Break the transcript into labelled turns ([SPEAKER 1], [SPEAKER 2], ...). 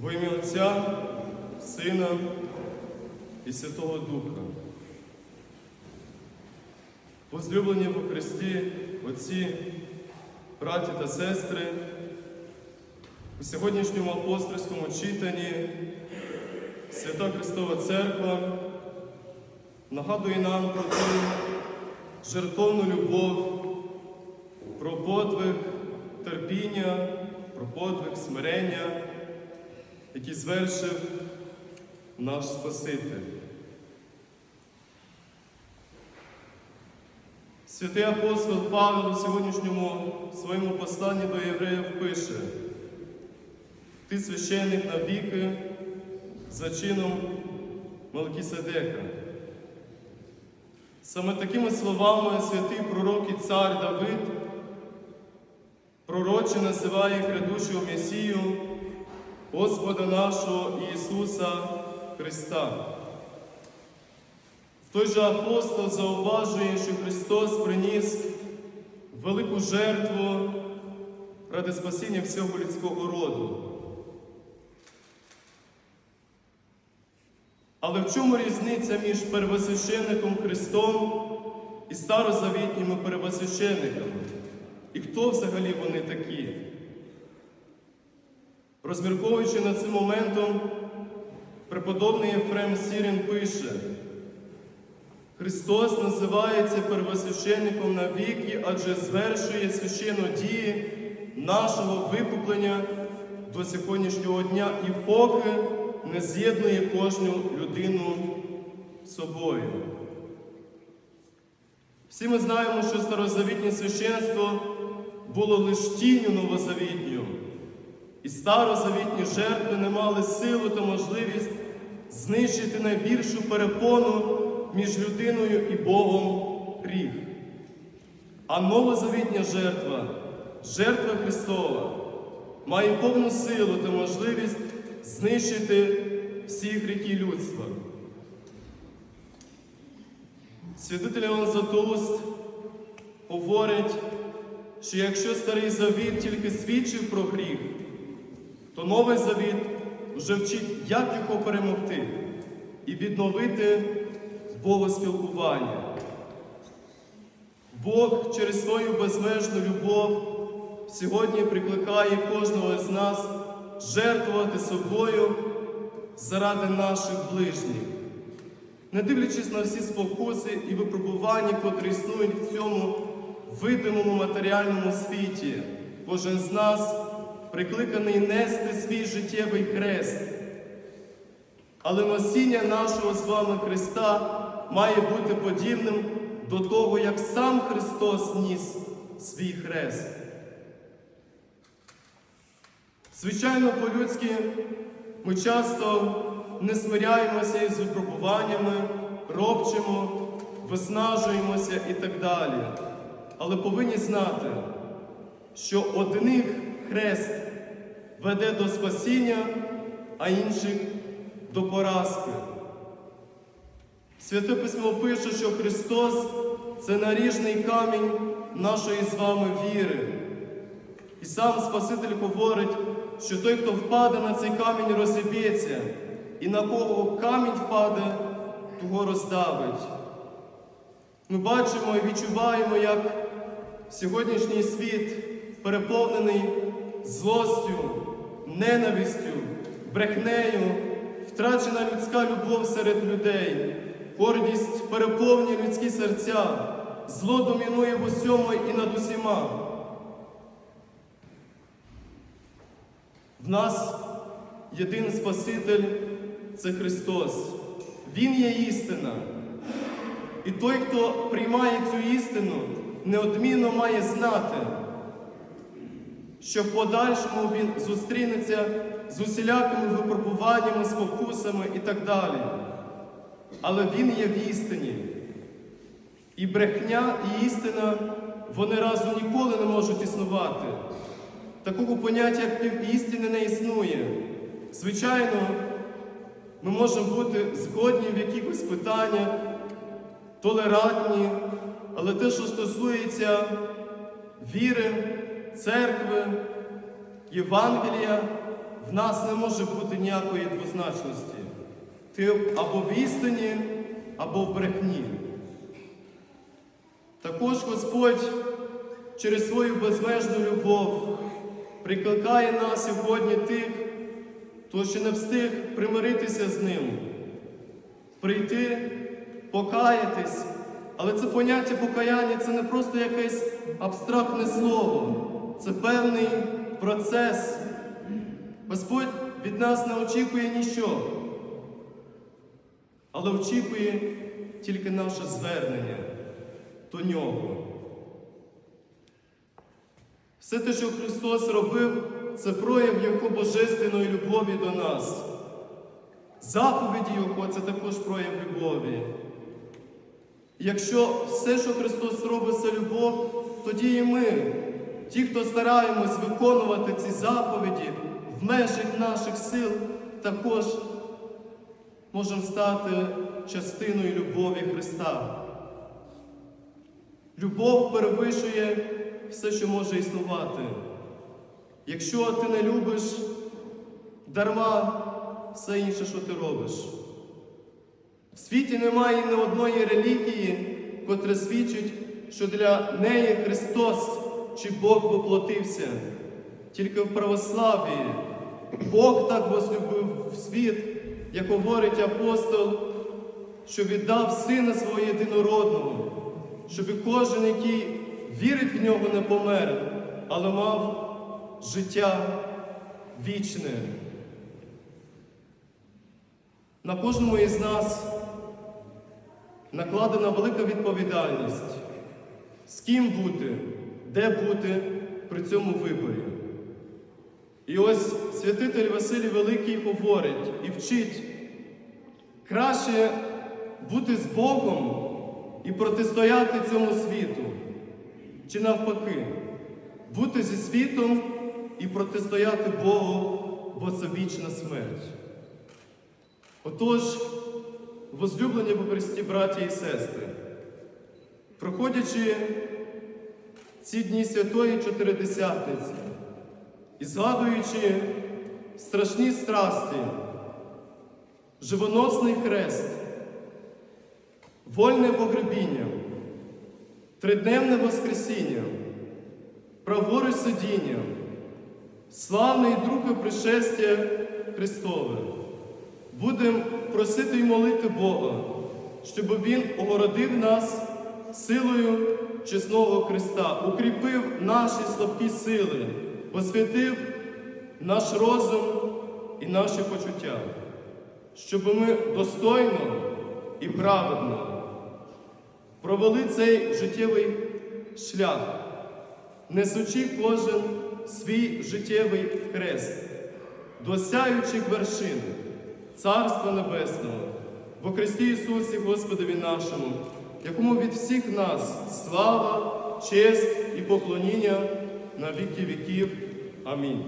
[SPEAKER 1] Во ім'я Отця, Сина і Святого Духа. Возлюблені во Христі, Отці, браті та сестри, у сьогоднішньому апостольському читанні Свята Христова Церква нагадує нам про ту жертовну любов, про подвиг терпіння, про подвиг смирення, який звершив наш Спаситель. Святий апостол Павел у сьогоднішньому своєму посланні до євреїв пише: Ти священник навіки за чином Мелкіседека. Саме такими словами святий пророк і цар Давид пророче називає грядущого Месію Господа нашого Ісуса Христа. Той же апостол зауважує, що Христос приніс велику жертву ради спасіння всього людського роду. Але в чому різниця між первосвященником Христом і старозавітніми первосвященниками? І хто взагалі вони такі? Розмірковуючи над цим моментом, преподобний Єфрем Сірін пише, Христос називається первосвященником на віки, адже звершує священно дії нашого викуплення до сьогоднішнього дня і поки не з'єднує кожну людину собою. Всі ми знаємо, що старозавітнє священство було лише тінню новозавітню, і старозавітні жертви не мали силу та можливість знищити найбільшу перепону між людиною і Богом гріх. А новозавітня жертва, жертва Христова, має повну силу та можливість знищити всі гріхи людства. Святитель Іван Златоуст говорить, що якщо старий завіт тільки свідчив про гріх, то новий завіт вже вчить, як його перемогти і відновити богоспілкування. Бог через свою безмежну любов сьогодні прикликає кожного з нас жертвувати собою заради наших ближніх. Не дивлячись на всі спокуси і випробування, котрі існують в цьому видимому матеріальному світі, кожен з нас прикликаний нести свій життєвий хрест. Але носіння нашого з вами Христа має бути подібним до того, як сам Христос ніс свій хрест. Звичайно, по-людськи ми часто не смиряємося із випробуваннями, робчимо, виснажуємося і так далі. Але повинні знати, що одних хрест веде до спасіння, а інших до поразки. Святе письмо пише, що Христос це наріжний камінь нашої з вами віри. І сам Спаситель говорить, що той, хто впаде на цей камінь, розіб'ється, і на кого камінь впаде, того роздавить. Ми бачимо і відчуваємо, як сьогоднішній світ переповнений злостю, ненавистю, брехнею, втрачена людська любов серед людей, гордість переповнює людські серця, зло домінує в усьому і над усіма. В нас єдиний Спаситель це Христос. Він є істина. І той, хто приймає цю істину, неодмінно має знати, що в подальшому він зустрінеться з усілякими випробуваннями, спокусами і так далі. Але він є в істині. І брехня, і істина, вони разом ніколи не можуть існувати. Такого поняття, як півістини, не існує. Звичайно, ми можемо бути згодні в якихось питаннях, толерантні, але те, що стосується віри, церкви, Євангелія, в нас не може бути ніякої двозначності. Ти або в істині, або в брехні. Також Господь через свою безмежну любов прикликає нас сьогодні тих, хто ще не встиг примиритися з ним, прийти, покаятись. Але це поняття покаяння це не просто якесь абстрактне слово, це певний процес. Господь від нас не очікує нічого, але очікує тільки наше звернення до нього. Все те, що Христос робив, це прояв Його божественної любові до нас. Заповіді Його це також прояв любові. Якщо все, що Христос робить, це любов, тоді і ми, ті, хто стараємось виконувати ці заповіді в межах наших сил, також можемо стати частиною любові Христа. Любов перевищує все, що може існувати. Якщо ти не любиш, дарма все інше, що ти робиш. В світі немає ні одної релігії, котра свідчить, що для неї Христос чи Бог воплотився. Тільки в православії Бог так возлюбив світ, як говорить апостол, що віддав Сина свого єдинородного, щоб кожен, який вірить в нього, не помер, але мав життя вічне. На кожному із нас накладена велика відповідальність, з ким бути, де бути при цьому виборі. І ось святитель Василій Великий говорить і вчить краще бути з Богом і протистояти цьому світу, чи навпаки, бути зі світом і протистояти Богу, бо це вічна смерть. Отож, возлюблені в Христі, браті і сестри, проходячи ці дні Святої Чотиридесятниці і згадуючи страшні страсті, живоносний хрест, вольне погребіння, тридневне Воскресіння, праворуч сидіння, славне і друге пришестя Христове. Будемо просити і молити Бога, щоб Він огородив нас силою чесного Христа, укріпив наші слабкі сили, посвятив наш розум і наші почуття, щоб ми достойно і праведно провели цей життєвий шлях, несучи кожен свій життєвий хрест, досяючих вершин. Царства Небесного, во Христі Ісусі Господові нашому, якому від всіх нас слава, честь і поклоніння на віки віків. Амінь.